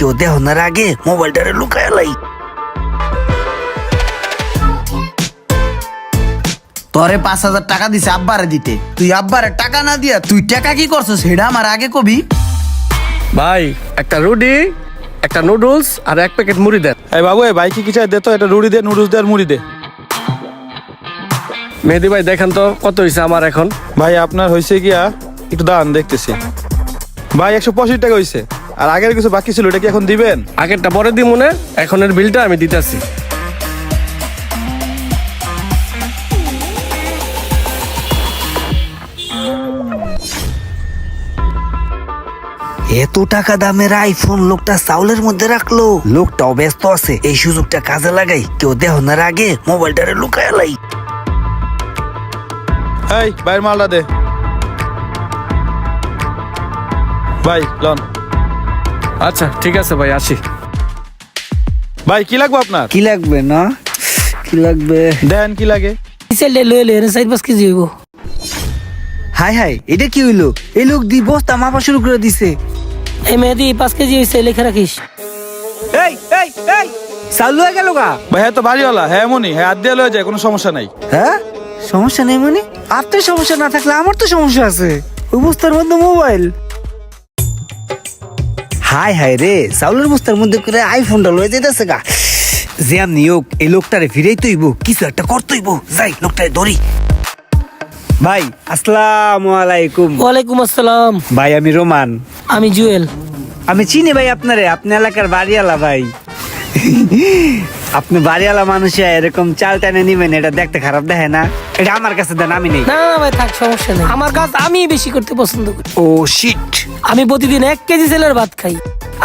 কেউ দেহনার আগে মোবাইলটারে লুকায় লাই। তোরে পাঁচ হাজার টাকা দিছে আব্বারে দিতে। তুই আব্বারে টাকা না দিয়া তুই টাকা কি করছ সেটা আমার আগে কবি। ভাই একটা রুটি একটা নুডলস আর এক প্যাকেট মুড়ি দেন। এই বাবু এই ভাই কি কিছু দে তো এটা রুড়ি দে নুডলস দে আর মুড়ি দে। মেহেদি ভাই দেখেন তো কত হয়েছে আমার এখন। ভাই আপনার হয়েছে গিয়া একটু দাঁড়ান দেখতেছি। ভাই একশো পঁয়ষট্টি টাকা হয়েছে আর আগের কিছু বাকি ছিল এটা কি এখন দিবেন? আগেরটা পরে দিই মনে এখনের বিলটা আমি দিতেছি। এত টাকা দামের আইফোন লোকটা চাউলের মধ্যে রাখল। লোকটাও ব্যস্ত আছে এই সুযোগটা কাজে লাগাই কেউ দেহনার আগে মোবাইলটারে লুকায় লাই। এই ভাইয়ের মালটা দে। ভাই লন। আচ্ছা ঠিক আছে ভাই আসি। ভাই কি লাগবে আপনার? কি লাগবে না? কি লাগবে? দেন কি লাগে? সেলটা লয়ে লয়ে সাইড পাঁচ কেজি হইব। হাই হাই এটা কি হইল? এই লোক দি বস্তা মাপা শুরু করে দিছে। এই মেহেদি পাঁচ কেজি হয়েছে লেখা রাখিস। এই এই এই! চাউল হয়ে গেল গা? ভাই হ্যাঁ তো বাড়িওয়ালা হ্যাঁ এমনই হ্যাঁ হাত দিয়ে লয়ে যায় কোনো সমস্যা নাই। হ্যাঁ? সমস্যা নেই মানে? আপনার সমস্যা না থাকলে আমার তো সমস্যা আছে। ওই বস্তার মধ্যে মোবাইল। হাই হাই রে চাউলের বস্তার মধ্যে করে আইফোনটা লয়ে যেতেছে গা। জ্যাম নিয়োগ এই লোকটারে ফিরেই তৈব কিছু একটা করতেইব যাই লোকটারে ধরি। ভাই আসসালামু আলাইকুম ওয়ালাইকুম আসসালাম। ভাই আমি রোমান। আমি জুয়েল। আমি চিনি ভাই আপনারে আপনি এলাকার বাড়িওয়ালা ভাই। আপনি বাড়িওয়ালা মানুষে এরকম চাল টানে নিবেন এটা দেখতে খারাপ দেখে না? এটা আমার কাছে দেন আমি নেই। না না ভাই থাক সমস্যা নেই। আমার কাজ আমি বেশি করতে পছন্দ করি। ও শিট আমি প্রতিদিন এক কেজি সেলের ভাত খাই।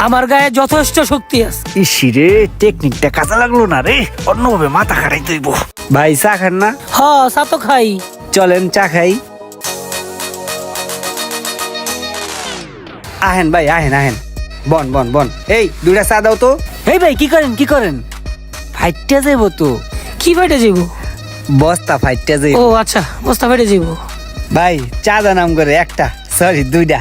আমার গায়ে যথেষ্ট শক্তি আছে। ইসি রে টেকনিকটা কাজে লাগল না রে। অন্যভাবে মাথা খারাই তৈব ভাই চা খান না? হ চা তো খাই। চলেন চা খাই। আহেন ভাই আহেন আহেন। বন বন বন। এই দুইটা চা দাও তো। এই ভাই কি করেন কি করেন? ফাইটটা যাইব তো। কি ফেটে যাইব? বস্তা ফাইটটা যাইব। ও আচ্ছা বস্তা ফেটে যাইব। ভাই চা দা নাম করে একটা সরি দুইটা।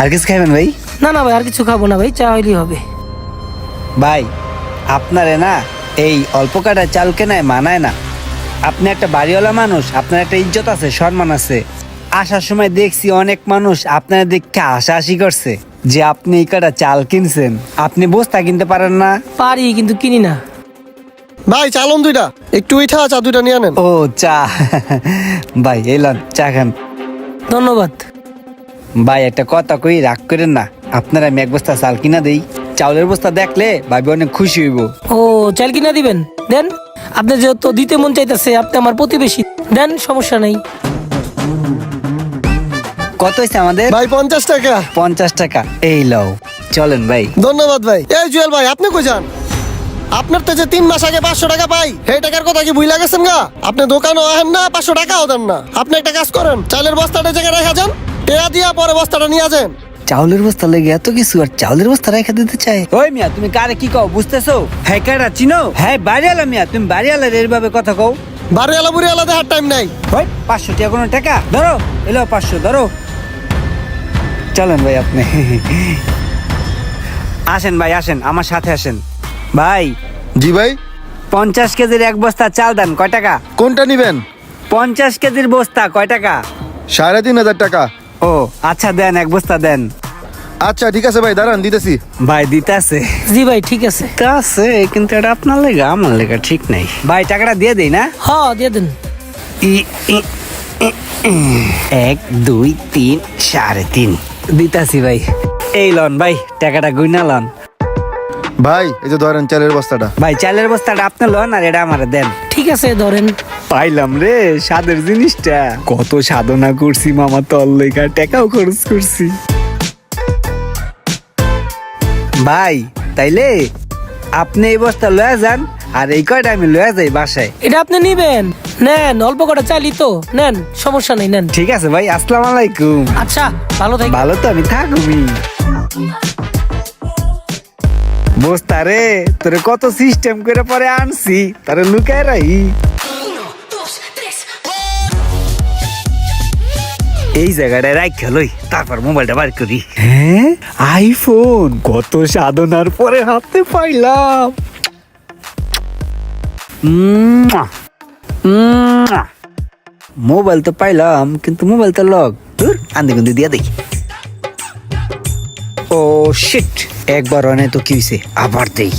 আর কিছু খাবেন ভাই? না না ভাই আর কিছু খাব না ভাই চা হইলেই হবে। ভাই আপনারে না এই অল্প কাটা চাল কেনায় মানায় না। আপনি একটা বাড়িওয়ালা মানুষ আপনার একটা ইজ্জত আছে সম্মান আছে। আসার সময় দেখছি অনেক মানুষ আপনার দেখে হাসাহাসি করছে। যে আপনি এই কাটা চাল কিনছেন আপনি বস্তা কিনতে পারেন না? পারি কিন্তু কিনি না। ভাই চালন দুইটা। একটু উঠা চা দুইটা নিয়ে নেন ও চা। ভাই এলাম চা খান। ধন্যবাদ। ভাই একটা কথা কই রাগ করেন না। আপনার আমি এক বস্তা চাল কিনা দেই। চাউলের বস্তা দেখলে ভাবি অনেক খুশি হইব। ও চাল কিনা দিবেন? দেন আপনি যেহেতু দিতে মন চাইতেছে আপনি আমার প্রতিবেশী। দেন সমস্যা নেই। কত হয়েছে আমাদের? ভাই পঞ্চাশ টাকা। পঞ্চাশ টাকা। এই লও। চলেন ভাই। ধন্যবাদ ভাই। এই জুয়েল ভাই আপনি কই যান? আপনার তো যে তিন মাস আগে পাঁচশো টাকা পাই এই টাকার কথা কি ভুলে গেছেন গা? আপনি দোকানও আহেন না পাঁচশো টাকাও দেন না। আপনি একটা কাজ করেন চালের বস্তাটা জায়গায় রেখা যান টেয়া দিয়া পরে বস্তাটা নিয়ে যান। চাউলের বস্তা লেগে এত কিছু আর চাউলের বস্তা রেখে দিতে চাই ওই মিয়া তুমি কারে কি কও বুঝতেছো? হ্যাঁ কারা চিনো? হ্যাঁ বাড়িয়ালা মিয়া তুমি বাড়িয়ালার এইভাবে কথা কও। বাড়িওয়ালা বুড়িওয়ালা দেখার টাইম নাই। ওই পাঁচশো টাকা কোনো টাকা? ধরো এলো পাঁচশো ধরো। চলেন ভাই আপনি। আসেন ভাই আসেন আমার সাথে আসেন। ভাই জি ভাই। পঞ্চাশ কেজির এক বস্তা চাল দেন কয় টাকা? কোনটা নিবেন? পঞ্চাশ কেজির বস্তা কয় টাকা? সাড়ে তিন হাজার টাকা। ও আচ্ছা দেন এক বস্তা দেন। আচ্ছা ঠিক আছে ভাই দাঁড়ান দিতেছি। ভাই দিতে আছে জি ভাই ঠিক আছে। তা আছে কিন্তু এটা আপনার লেগা আমার লেগা ঠিক নাই। ভাই টাকাটা দিয়ে দেই না? হ দিয়ে দেন। ই। এক দুই তিন সাড়ে তিন। দিতাছি ভাই। এই লন ভাই টাকাটা গুইনা লন। ভাই এই যে ধরেন চালের বস্তাটা। ভাই চালের বস্তাটা আপনি লন আর এটা আমার দেন। ঠিক আছে ধরেন। পাইলাম রে স্বাদের জিনিসটা। কত সাধনা করছি মামা তল লেখা টাকাও খরচ করছি। ভাই তাইলে আপনি এই বস্তা লয়া যান আর এই কয়টা আমি লয়া যাই বাসায়। এটা আপনি নিবেন। নেন অল্প কটা চালি তো। নেন সমস্যা নেই নেন। ঠিক আছে ভাই আসসালাম আলাইকুম। আচ্ছা ভালো থাকি ভালো তো আমি থাকুমি। বস্তা রে তোরে কত সিস্টেম করে পরে আনছি তারে লুকায় রাই এই জায়গাটায় রাখ খেলই তারপর মোবাইলটা বার করি। হ্যাঁ? আইফোন কত সাধনার পরে হাতে পাইলাম। মোবাইল তো পাইলাম কিন্তু মোবাইল তো লক দূর আন্দি গুন্দি দিয়া দেখি। ও শিট একবার অনে তো কি হইছে? আবার দেই।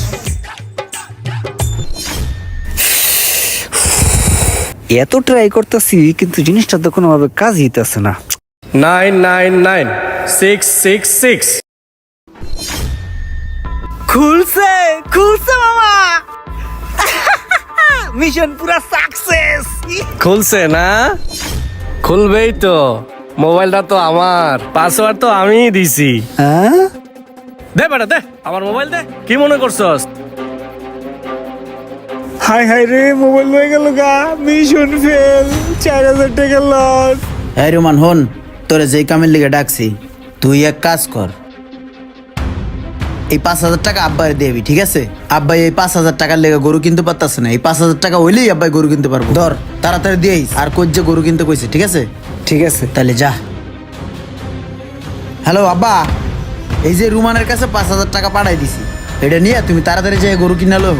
এত ট্রাই করতেছি কিন্তু জিনিসটা তো কোনোভাবে কাজ হইতেছে না। Nine nine nine six six six খুলছে খুলছে মামা! মিশন পুরা সাকসেস খুলছে না? খুলবেই তো। মোবাইলটা তো আমার। পাসওয়ার্ড তো আমিই দিছি। হ্যাঁ? দে বেটা দে। আমার মোবাইল দে। কি মনে করছস? হাই হাই রে মোবাইল হয়ে গেল গা। মিশন ফেল চার হাজার টাকা লস এই রোমান হন তোরে যেই কামের লিগে ডাকছি তুই এক কাজ কর। এই পাঁচ হাজার টাকা আব্বাই দেবি ঠিক আছে? আব্বাই এই পাঁচ হাজার টাকার লেগে গরু কিনতে পারতাছে না। এই পাঁচ হাজার টাকা হইলেই আব্বাই গরু কিনতে পারব। ধর তাড়াতাড়ি দিয়েই আর যে গরু কিনতে কইছে ঠিক আছে? ঠিক আছে। তাহলে যা। হ্যালো আব্বা। এই যে রুমানের কাছে পাঁচ হাজার টাকা পাঠাই দিছি। এটা নিয়ে তুমি তাড়াতাড়ি যে গরু কিনা লো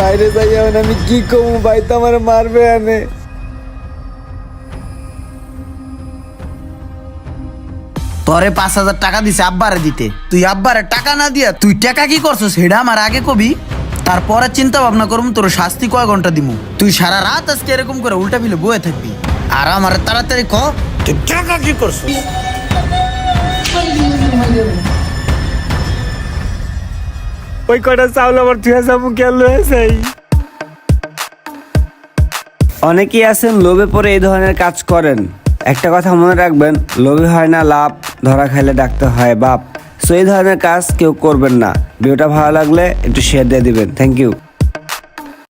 বাইরে যাই আমি কি করব ভাই তো আমার মারবে আনে তোরে পাঁচ হাজার টাকা দিছে আব্বারে দিতে। তুই আব্বারে টাকা না দিয়া তুই টাকা কি করছ সেটা আমার আগে কবি। তারপরে চিন্তা ভাবনা করুম তোর শাস্তি কয় ঘণ্টা দিমু? তুই সারা রাত আজকে এরকম করে উল্টা ফিলে বয়ে থাকবি। আর আমার তাড়াতাড়ি ক তুই টাকা কি করছ ওই কটা চাউল আমার তুই যাব কেন অনেকেই আছেন লোভে পড়ে এই ধরনের কাজ করেন। একটা কথা মনে রাখবেন, লোভী হয় না, লাভ, ধরা খাইলে ডাকতে হয়, বাপ। সো এই ধরনের কাজ কেউ করবেন না। ভিডিওটা ভালো লাগলে একটু শেয়ার দিয়ে দিবেন। Thank you